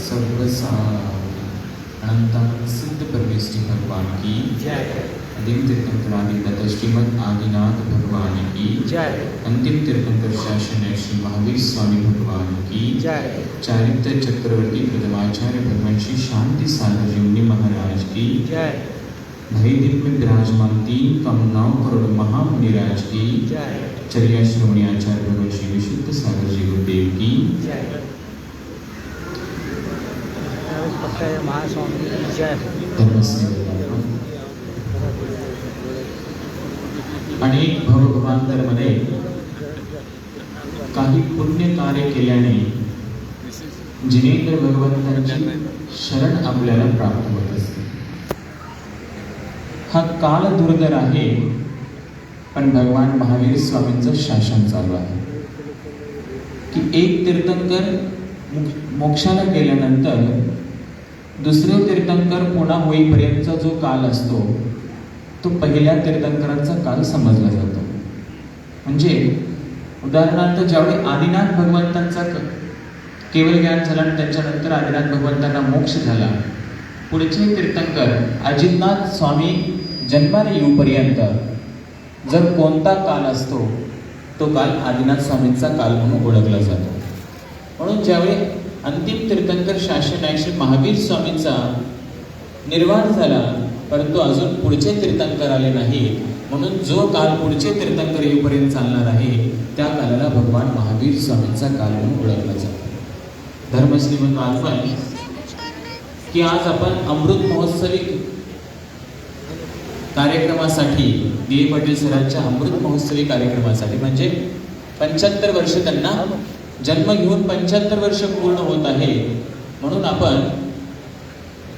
सर्वसार अनंतानंद सिद्ध परमेश्वरी भगवान की। जय अंतिम तीर्थंकर आदि श्रीमद आदिनाथ भगवान की। जय अंतिम तीर्थंकर शासन श्री महावीर स्वामी भगवान की। जय चारित्र चक्रवर्ती प्रथमाचार्य भगवान श्री शांति सागर जी महाराज की। जय भई दिन में विराजमान तीन कम नौ करोड़ महामुनिराज की। जय चर्या श्रोमणी पक्का महास्वामी की जय अनेक भवभवांतरमध्ये काही पुण्य कार्य केल्याने जिनेंद्र भगवंतांची शरण आपल्याला प्राप्त होत असते. हा काल दुर्धर आहे पण भगवान महावीर स्वामींचं शासन चालू आहे. की एक तीर्थंकर मोक्षाला गेल्यानंतर दुसरे तीर्थंकर पुन्हा होईपर्यंतचा जो काल असतो तो पहिल्या तीर्थंकरांचा काल समजला जातो. म्हणजे उदाहरणार्थ ज्यावेळी आदिनाथ भगवंतांचा क- केवळ ज्ञान झालं आणि त्यांच्यानंतर आदिनाथ भगवंतांना मोक्ष झाला पुढचे तीर्थंकर अजितनाथ स्वामी जन्माला येऊपर्यंत जर कोणता काल असतो तो काल आदिनाथ स्वामींचा काल म्हणून ओळखला जातो. म्हणून ज्यावेळी अंतिम तीर्थंकर शासन आहे श्री महावीर स्वामींचा निर्वाण झाला परंतु अजून पुढचे तीर्थंकर आले नाही म्हणून जो काल पुढचे तीर्थंकर येऊपर्यंत चालणार आहे त्या कालाला भगवान महावीर स्वामींचा काल म्हणून ओळखला जातो. धर्मश्री म्हणून आठवण की आज आपण अमृत महोत्सवी कार्यक्रमासाठी डी ए पाटील सरांच्या अमृत महोत्सवी कार्यक्रमासाठी म्हणजे पंच्याहत्तर वर्ष त्यांना जन्म घेऊन पंच्याहत्तर वर्ष पूर्ण होत आहे. म्हणून आपण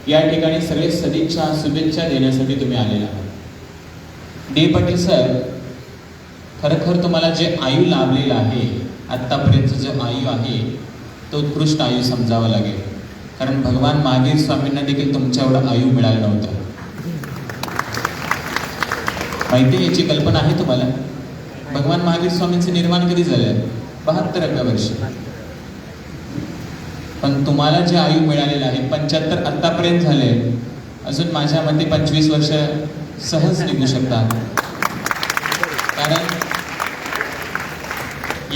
या ठिकाणी सगळे सदिच्छा शुभेच्छा देण्यासाठी तुम्ही आलेला आहात. डी पाटील सर खरोखर तुम्हाला जे आयु लाभलेलं आहे आत्तापर्यंतचं जो आयु आहे तो उत्कृष्ट आयु समजावा लागेल. कारण भगवान महावीर स्वामींना देखील तुमच्या एवढं आयु मिळालं नव्हतं. माहिती आहे याची कल्पना आहे तुम्हाला? भगवान महावीर स्वामींचं निर्माण कधी झालं? बहात्तराव्या वर्षी. पण तुम्हाला जे आयु मिळालेलं आहे पंच्याहत्तर आत्तापर्यंत झाले अजून माझ्या मते पंचवीस वर्ष सहज निघू शकतात. कारण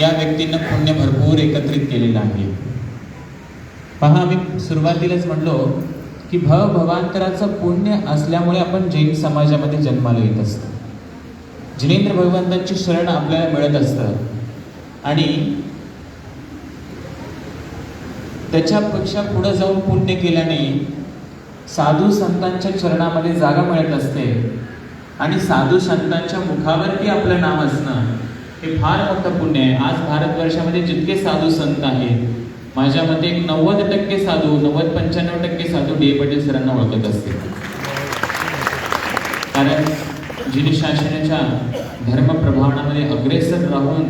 या व्यक्तीनं पुण्य भरपूर एकत्रित केलेलं आहे. पहा आम्ही सुरुवातीलाच म्हणलो की भव भवांतराचं पुण्य असल्यामुळे आपण जैन समाजामध्ये जन्माला येत असतो. जिनेंद्र भगवंतांची शरण आपल्याला मिळत असतं. आणि त्याच्यापेक्षा पुढे जाऊन पुण्य केल्याने साधू संतांच्या चरणामध्ये जागा मिळत असते. आणि साधू संतांच्या मुखावरती आपलं नाव असणं हे फार मोठं पुण्य आहे. आज भारतवर्षामध्ये जितके साधू संत आहेत माझ्या मते एक नव्वद टक्के साधू नव्वद पंच्याण्णव टक्के साधू डी ए सरांना ओळखत असते कारण जिने शासनाच्या धर्म प्रभावनामध्ये अग्रेसर राहून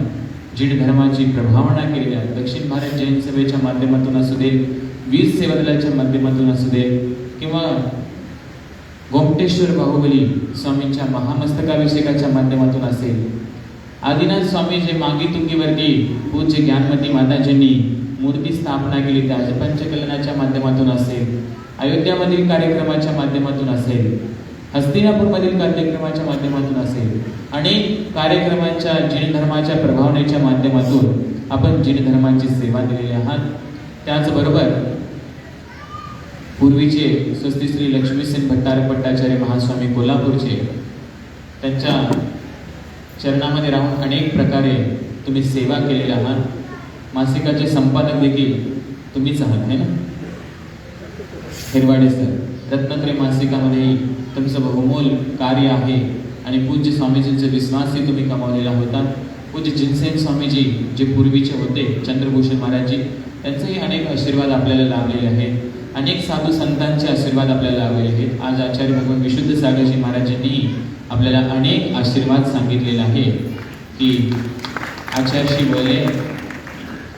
जीड धर्माची प्रभावना केलेली आहे दक्षिण भारत जैन सभेच्या माध्यमातून असू दे वीर सेवा दलाच्या माध्यमातून असू दे किंवा गोमटेश्वर बाहुबली स्वामींच्या महामस्तकाभिषेकाच्या माध्यमातून असेल आदिनाथ स्वामी जे मागी तुंगीवरती पूज्य ज्ञानमती माताजींनी मूर्ती स्थापना केली त्या पंचकलनाच्या माध्यमातून असेल अयोध्यामधील कार्यक्रमाच्या माध्यमातून असेल हस्तिनापूरमधील कार्यक्रमाच्या माध्यमातून असेल अनेक कार्यक्रमांच्या जैन धर्माच्या प्रभावनेच्या माध्यमातून आपण जैन धर्माची सेवा दिलेली आहात. त्याचबरोबर पूर्वीचे स्वस्ती श्री लक्ष्मीसेन भट्टार भट्टाचार्य महास्वामी कोल्हापूरचे त्यांच्या चरणामध्ये राहून अनेक प्रकारे तुम्ही सेवा केलेल्या आहात. मासिकाचे संपादक देखील तुम्हीच आहात है ना? हिरवाडे सर. रत्नत्रय मासिकामध्ये तुमचं बहुमोल कार्य आहे आणि पूज्य स्वामीजींचा विश्वासही तुम्ही कमावलेला होता. पूज्य जिनसेन स्वामीजी जे पूर्वीचे होते चंद्रभूषण महाराजजी त्यांचेही अनेक आशीर्वाद आपल्याला लाभलेले आहेत. अनेक साधू संतांचे आशीर्वाद आपल्याला लाभलेले आहेत. आज आचार्य भगवान विशुद्ध सागरजी महाराजांनी आपल्याला अनेक आशीर्वाद सांगितलेले आहे की आचार्यशी बोले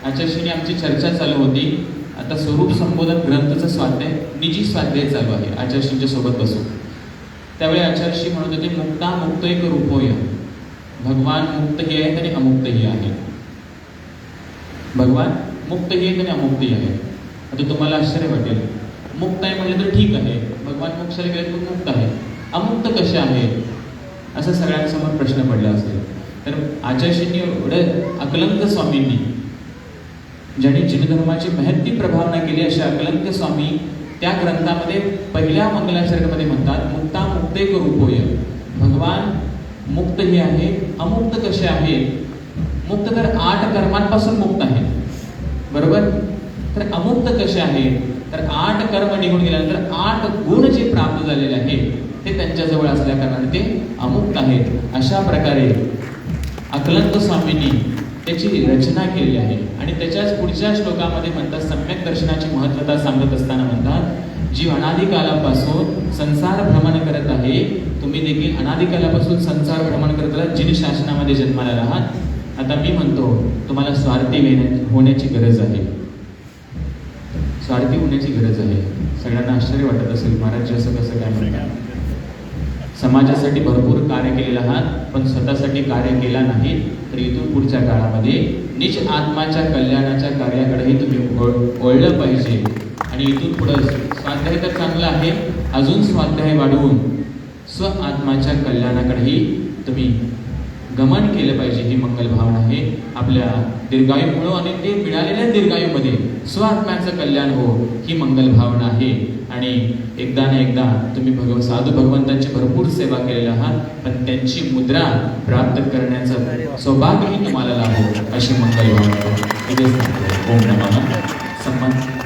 आचार्यशीने आमची चर्चा चालू होती. आता स्वरूप संबोधन ग्रंथचा स्वाध्याय निजी स्वाध्याय चालू आहे. आचार्यशींच्या सोबत बसून. त्यावेळी आचार्यशी म्हणत होते मुक्ता मुक्त एक रूपोय भगवान मुक्तही आहेत आणि अमुक्तही आहे भगवान मुक्तही आहेत आणि अमुक्तही आहे आता तुम्हाला आश्चर्य वाटेल. मुक्त आहे म्हटलं तर ठीक आहे. भगवान मोक्षाला गेले तर मुक्त आहे. अमुक्त कसे आहेत असं सगळ्यांसमोर प्रश्न पडला असेल. तर आचार्यश्रींनी एवढं अकलंक स्वामींनी ज्यांनी जिनधर्माची महत्ती प्रभावना केली अशा अकलंक स्वामी त्या ग्रंथामध्ये पहिल्या मंगलाचरणमध्ये म्हणतात मुक्ता मुक्ते रूपोय भगवान मुक्त हे आहे अमुक्त कसे आहेत? मुक्त तर आठ कर्मांपासून मुक्त आहे बरोबर? तर अमुक्त कसे आहेत? तर आठ कर्म निघून गेल्यानंतर आठ गुण जे प्राप्त झालेले आहेत ते त्यांच्याजवळ असल्या कारणाने ते अमुक्त आहेत. अशा प्रकारे अकलंत स्वामींनी त्याची रचना केलेली आहे. आणि त्याच्याच पुढच्या श्लोकामध्ये म्हणतात सम्यक दर्शनाची महत्वता सांगत असताना म्हणतात जी अनादिकालापासून संसार भ्रमण करत आहे तुम्ही देखील अनादिकालापासून संसार भ्रमण करत आहात जिन शासनामध्ये जन्माला आहात आता मी म्हणतो तुम्हाला स्वार्थी होण्याची गरज आहे. स्वार्थी होण्याची गरज आहे. सगळ्यांना आश्चर्य वाटत असेल महाराज असं कसं काय म्हणतात? समाजासाठी भरपूर कार्य केलेलं आहात पण स्वतःसाठी कार्य केला नाही तर इथून पुढच्या काळामध्ये निज आत्माच्या कल्याणाच्या कार्याकडेही तुम्ही वळ- वळलं पाहिजे. आणि इथून पुढं स्वाध्याय तर चांगला आहे अजून स्वाध्याय वाढवून स्व आत्माच्या कल्याणाकडेही तुम्ही गमन केलं पाहिजे ही मंगल भावना आहे आपल्या दीर्घायूमुळं आणि ते मिळालेल्या दीर्घायूमध्ये. स्वात्म्याचं कल्याण हो ही मंगल भावना आहे. आणि एकदा ना एकदा तुम्ही भगव साधू भगवंतांची भरपूर सेवा केलेला आहात पण त्यांची मुद्रा प्राप्त करण्याचं सौभाग्यही तुम्हाला लाभो अशी मंगल ओम नमः. सम्मान.